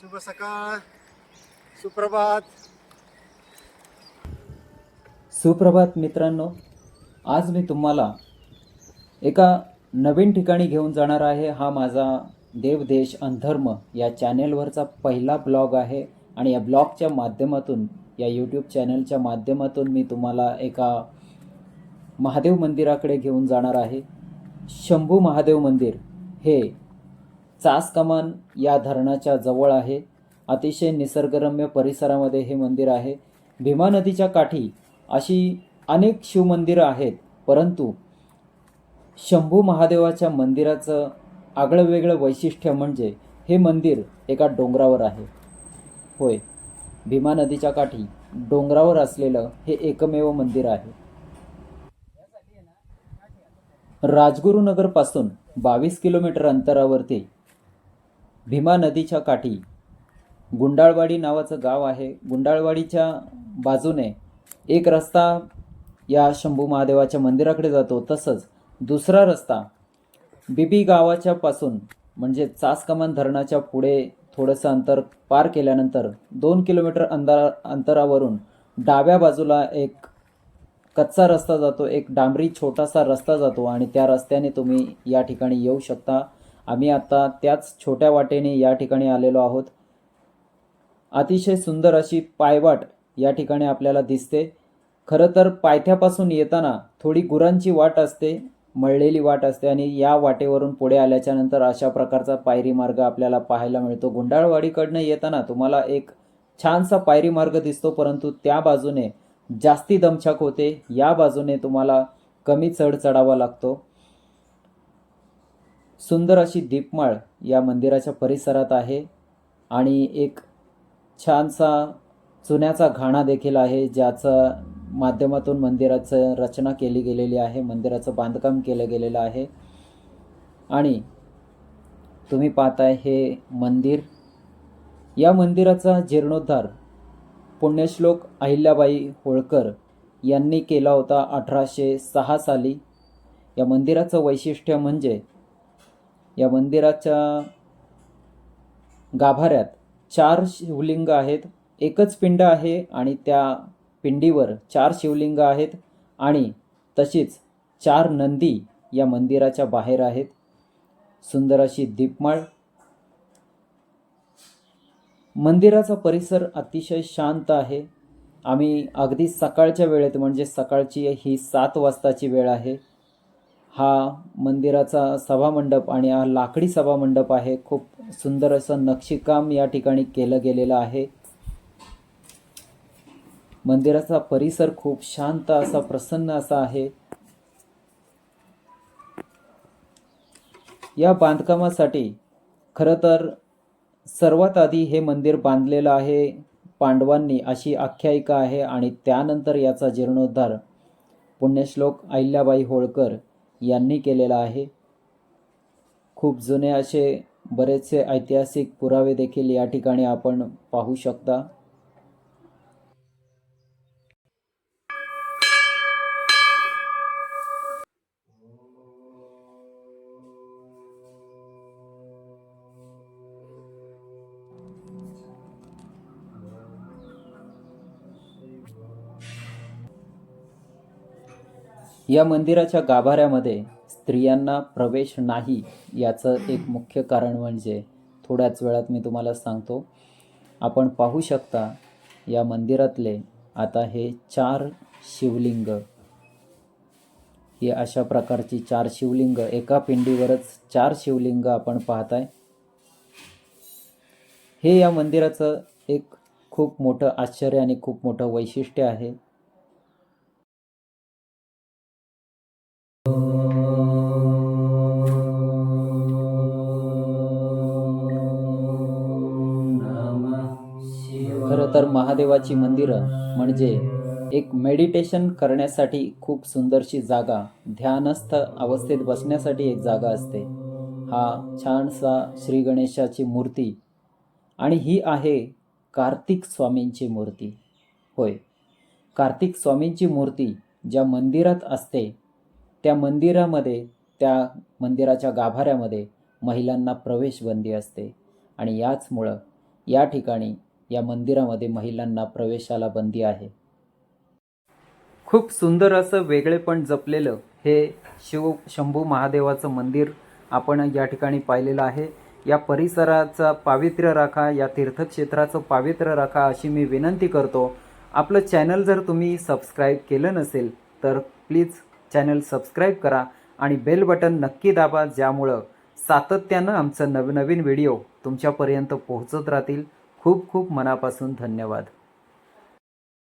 शुभ सकाळ सुप्रभात. सुप्रभात मित्रांनो आज मी तुम्हाला एका नवीन ठिकाणी घेऊन जाणार आहे. हा माझा देव देश अंधर्म या चॅनेलवरचा पहिला ब्लॉग आहे आणि या ब्लॉगच्या माध्यमातून या यूट्यूब चॅनलच्या माध्यमातून मी तुम्हाला एका महादेव मंदिराकडे घेऊन जाणार आहे. शंभू महादेव मंदिर हे चासकमान या धरणाच्या जवळ आहे. अतिशय निसर्गरम्य परिसरामध्ये हे मंदिर आहे. भीमा नदीच्या काठी अशी अनेक शिवमंदिरं आहेत परंतु शंभू महादेवाच्या मंदिराचं आगळं वेगळं वैशिष्ट्य म्हणजे हे मंदिर एका डोंगरावर आहे. होय भीमा नदीच्या काठी डोंगरावर असलेलं हे एकमेव मंदिर आहे. राजगुरुनगरपासून बावीस किलोमीटर अंतरावरती भीमा नदीच्या काठी. गुंडाळवाडी नावाचं गाव आहे. गुंडाळवाडीच्या बाजूने एक रस्ता या शंभू महादेवाच्या मंदिराकडे जातो. तसंच दुसरा रस्ता बिबी गावाच्या पासून म्हणजे चासकमान धरणाच्या पुढे थोडंसं अंतर पार केल्यानंतर दोन किलोमीटर अंदा अंतरावरून डाव्या बाजूला एक कच्चा रस्ता जातो. एक डांबरी छोटासा रस्ता जातो आणि त्या रस्त्याने तुम्ही या ठिकाणी येऊ शकता. आम्ही आता त्याच छोट्या वाटेने या ठिकाणी आलेलो आहोत. अतिशय सुंदर अशी पायवाट या ठिकाणी आपल्याला दिसते. खरं तर पायथ्यापासून येताना थोडी गुरांची वाट असते मळलेली वाट असते आणि या वाटेवरून पुढे आल्याच्यानंतर अशा प्रकारचा पायरी मार्ग आपल्याला पाहायला मिळतो. गुंडाळवाडीकडनं येताना तुम्हाला एक छानसा पायरी मार्ग दिसतो परंतु त्या बाजूने जास्ती दमछाक होते. या बाजूने तुम्हाला कमी चढ चढावा लागतो. सुंदर अशी दीपमाळ या मंदिराच्या परिसरात आहे आणि एक छानसा चुन्याचा घाणा देखील आहे ज्याचा माध्यमातून मंदिराचं रचना केली गेलेली आहे मंदिराचं बांधकाम केलं गेलेलं आहे. आणि तुम्ही पाहताय हे मंदिर. या मंदिराचा जीर्णोद्धार पुण्यश्लोक अहिल्याबाई होळकर यांनी केला होता अठराशे सहा साली. या मंदिराचं वैशिष्ट्य म्हणजे या मंदिराच्या गाभाऱ्यात चार शिवलिंग आहेत. एकच पिंड आहे आणि त्या पिंडीवर चार शिवलिंग आहेत आणि तशीच चार नंदी या मंदिराच्या बाहेर आहेत. सुंदर अशी दीपमाळ. मंदिराचा परिसर अतिशय शांत आहे. आम्ही अगदी सकाळच्या वेळेत म्हणजे सकाळची ही सात वाजताची वेळ आहे. हा मंदिराचा सभामंडप आणि हा लाकडी सभामंडप आहे. खूप सुंदर असं नक्षीकाम या ठिकाणी केलं गेलेलं आहे. मंदिराचा परिसर खूप शांत असा प्रसन्न असा आहे. या बांधकामासाठी खरं तर सर्वात आधी हे मंदिर बांधलेलं आहे पांडवांनी अशी आख्यायिका आहे आणि त्यानंतर याचा जीर्णोद्धार. पुण्यश्लोक अहिल्याबाई होळकर. यांनी केलेला आहे. खूप जुने असे बरेचसे ऐतिहासिक पुरावे देखील या ठिकाणी आपण पाहू शकता. या मंदिराच्या गाभाऱ्यामध्ये स्त्रियांना प्रवेश नाही याचं एक मुख्य कारण म्हणजे थोड्याच वेळात मी तुम्हाला सांगतो. आपण पाहू शकता या मंदिरातले आता हे चार शिवलिंग. ही अशा प्रकारची चार शिवलिंग. एका पिंडीवरच चार शिवलिंग आपण पाहताय. हे या मंदिराचं एक खूप मोठं आश्चर्य आणि खूप मोठं वैशिष्ट्य आहे. खरं तर महादेवाची मंदिरं म्हणजे एक मेडिटेशन करण्यासाठी खूप सुंदरशी जागा ध्यानस्थ अवस्थेत बसण्यासाठी एक जागा असते. हा छानसा श्री गणेशाची मूर्ती आणि ही आहे कार्तिक स्वामींची मूर्ती. होय. कार्तिक स्वामींची मूर्ती ज्या मंदिरात असते त्या मंदिरामध्ये त्या मंदिराच्या गाभाऱ्यामध्ये महिलांना प्रवेशबंदी असते आणि याचमुळं या ठिकाणी या मंदिरामध्ये महिलांना प्रवेशाला बंदी आहे. खूप सुंदर असं वेगळेपण जपलेलं हे शिव शंभू महादेवाचं मंदिर आपण या ठिकाणी पाहिलेलं आहे. या परिसराचा पावित्र्य राखा या तीर्थक्षेत्राचं पावित्र्य राखा अशी मी विनंती करतो. आपलं चॅनल जर तुम्ही सबस्क्राईब केलं नसेल तर प्लीज चॅनल सबस्क्राईब करा आणि बेल बटन नक्की दाबा ज्यामुळं सातत्यानं आमचं नवनवीन व्हिडिओ तुमच्यापर्यंत पोहोचत राहतील. खूप खूप मनापासून धन्यवाद.